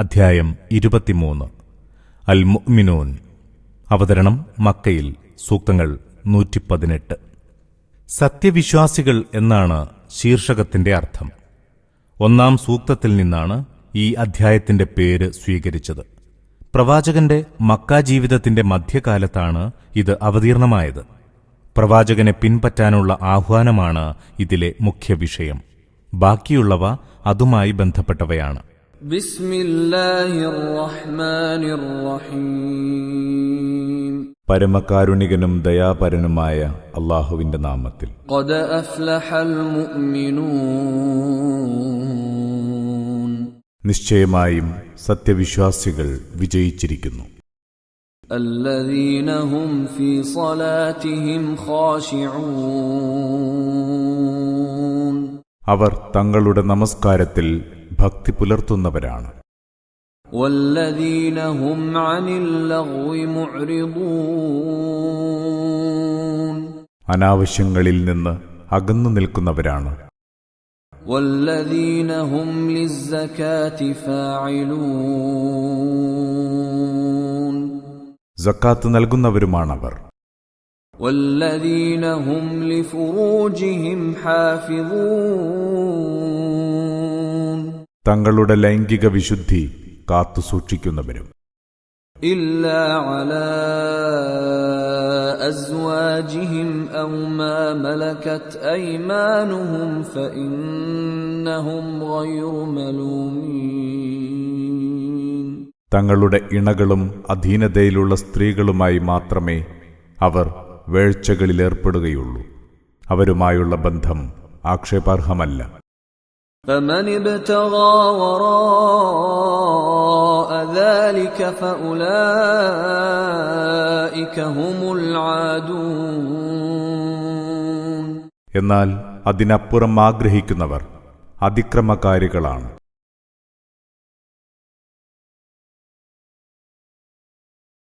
അധ്യായം ഇരുപത്തിമൂന്ന്. അൽ മുഅ്മിനൂൻ അവതരണം മക്കയിൽ. സൂക്തങ്ങൾ നൂറ്റിപ്പതിനെട്ട്. സത്യവിശ്വാസികൾ എന്നാണ് ശീർഷകത്തിന്റെ അർത്ഥം. ഒന്നാം സൂക്തത്തിൽ നിന്നാണ് ഈ അധ്യായത്തിന്റെ പേര് സ്വീകരിച്ചത്. പ്രവാചകന്റെ മക്ക ജീവിതത്തിന്റെ മധ്യകാലത്താണ് ഇത് അവതീർണമായത്. പ്രവാചകനെ പിൻപറ്റാനുള്ള ആഹ്വാനമാണ് ഇതിലെ മുഖ്യ വിഷയം ബാക്കിയുള്ളവ അതുമായി ബന്ധപ്പെട്ടവയാണ്. പരമകാരുണികനും ദയാപരനുമായ അള്ളാഹുവിന്റെ നാമത്തിൽ. നിശ്ചയമായും സത്യവിശ്വാസികൾ വിജയിച്ചിരിക്കുന്നു. അല്ലദീനഹും സ്വലാത്തിഹിം അവർ തങ്ങളുടെ നമസ്കാരത്തിൽ ഭക്തി പുലർത്തുന്നവരാണ്. അനാവശ്യങ്ങളിൽ നിന്ന് അകന്നു നിൽക്കുന്നവരാണ്. സക്കാത്ത് നൽകുന്നവരുമാണവർ. والذين هم لفروجهم حافظون തങ്ങളുടെ ലൈംഗിക വിശുദ്ധി കാത്തുസൂക്ഷിക്കുന്നവരും إلا على أزواجهم أو ما ملكت أيمانهم فإنهم غير ملومين തങ്ങളുടെ ഇണകളും അധീനതയിലുള്ള സ്ത്രീകളുമായി മാത്രമേ അവർ വേഴ്ചകളിലേർപ്പെടുകയുള്ളൂ അവരുമായുള്ള ബന്ധം ആക്ഷേപാർഹമല്ല فمن ابتغى وراء ذلك فأولئك هم العادون എന്നാൽ അതിനപ്പുറം ആഗ്രഹിക്കുന്നവർ അതിക്രമകാരികളാണ്